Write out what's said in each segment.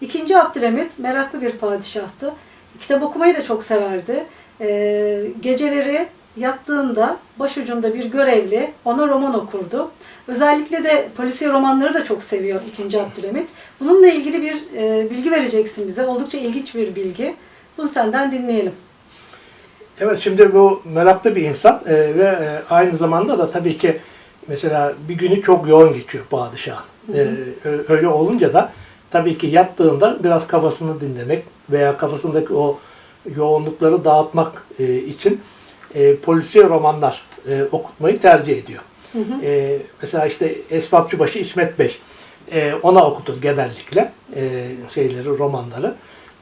İkinci Abdülhamit meraklı bir padişahtı. Kitap okumayı da çok severdi. Ee, geceleri yattığında başucunda bir görevli ona roman okurdu. Özellikle de polisiye romanları da çok seviyor 2. Abdülhamit. Bununla ilgili bir e, bilgi vereceksin bize. Oldukça ilginç bir bilgi. Bunu senden dinleyelim. Evet şimdi bu meraklı bir insan e, ve e, aynı zamanda da tabii ki mesela bir günü çok yoğun geçiyor padişah. E, öyle olunca da tabii ki yattığında biraz kafasını dinlemek veya kafasındaki o yoğunlukları dağıtmak e, için e, polisiye romanlar e, okutmayı tercih ediyor. E, mesela işte Esbapçıbaşı İsmet Bey e, ona okutur genellikle e, şeyleri, romanları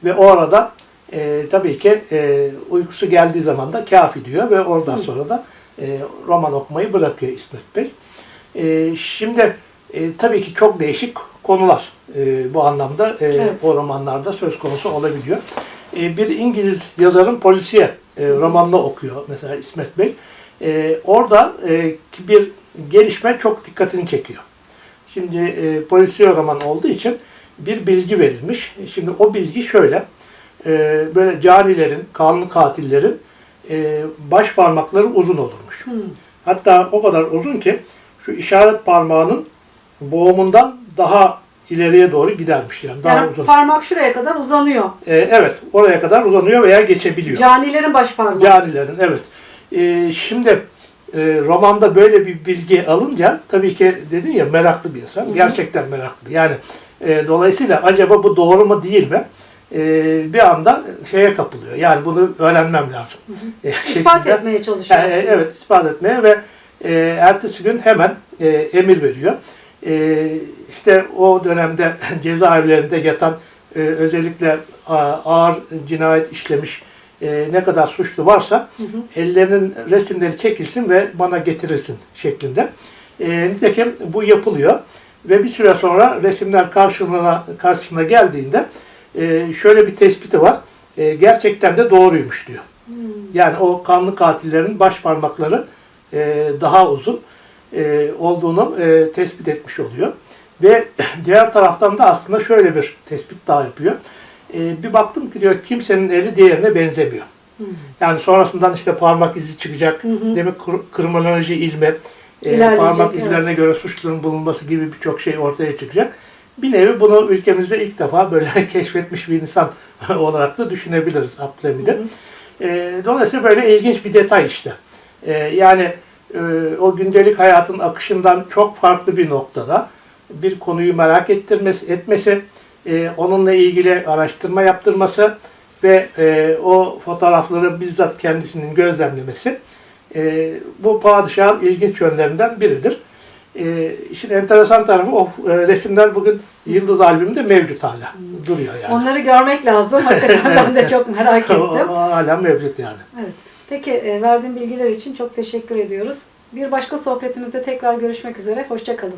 ve o arada e, tabii ki e, uykusu geldiği zaman da kafi diyor ve oradan sonra da e, roman okumayı bırakıyor İsmet Bey. E, şimdi e, tabii ki çok değişik konular e, bu anlamda e, Evet. o romanlarda söz konusu olabiliyor. E, bir İngiliz yazarın polisiye e, romanını okuyor mesela İsmet Bey. E, orada e, bir gelişme çok dikkatini çekiyor. Şimdi e, polisiye roman olduğu için bir bilgi verilmiş. Şimdi o bilgi şöyle. E, böyle canilerin, kanlı katillerin e, baş parmakları uzun olurmuş. Hmm. Hatta o kadar uzun ki şu işaret parmağının boğumundan daha ileriye doğru gidermiş yani daha Yani uzun. parmak şuraya kadar uzanıyor. E, evet, oraya kadar uzanıyor veya geçebiliyor. Canilerin baş parmağı. Canilerin, evet. E, şimdi e, romanda böyle bir bilgi alınca tabii ki dedin ya meraklı bir insan. Gerçekten meraklı. Yani e, dolayısıyla acaba bu doğru mu değil mi? E, bir anda şeye kapılıyor. Yani bunu öğrenmem lazım. E, İspat etmeye çalışıyor E, aslında. evet, ispat etmeye ve e, ertesi gün hemen e, emir veriyor. E, işte o dönemde cezaevlerinde yatan e, özellikle ağır cinayet işlemiş e, ne kadar suçlu varsa ellerinin resimleri çekilsin ve bana getirilsin şeklinde. E, nitekim bu yapılıyor ve bir süre sonra resimler karşılığına, karşısına geldiğinde e, şöyle bir tespiti var. E, gerçekten de doğruymuş diyor. Yani o kanlı katillerin baş parmakları e, daha uzun e, olduğunu e, tespit etmiş oluyor. Ve diğer taraftan da aslında şöyle bir tespit daha yapıyor. E, bir baktım ki diyor kimsenin eli diğerine benzemiyor. Yani sonrasından işte parmak izi çıkacak. Demek kr- kriminoloji ilmi e, parmak evet. izlerine göre suçların bulunması gibi birçok şey ortaya çıkacak. Bir nevi bunu ülkemizde ilk defa böyle keşfetmiş bir insan olarak da düşünebiliriz Abdülhamid'i. E, dolayısıyla böyle ilginç bir detay işte. E, yani o gündelik hayatın akışından çok farklı bir noktada bir konuyu merak ettirmesi, etmesi, e, onunla ilgili araştırma yaptırması ve e, o fotoğrafları bizzat kendisinin gözlemlemesi e, bu padişahın ilginç yönlerinden biridir. E, işin enteresan tarafı o e, resimler bugün Yıldız albümünde mevcut hala. Duruyor yani. Onları görmek lazım. Hakikaten ben de çok merak O- ettim. o hala mevcut yani. Evet. Peki e, verdiğin bilgiler için çok teşekkür ediyoruz. Bir başka sohbetimizde tekrar görüşmek üzere. Hoşçakalın.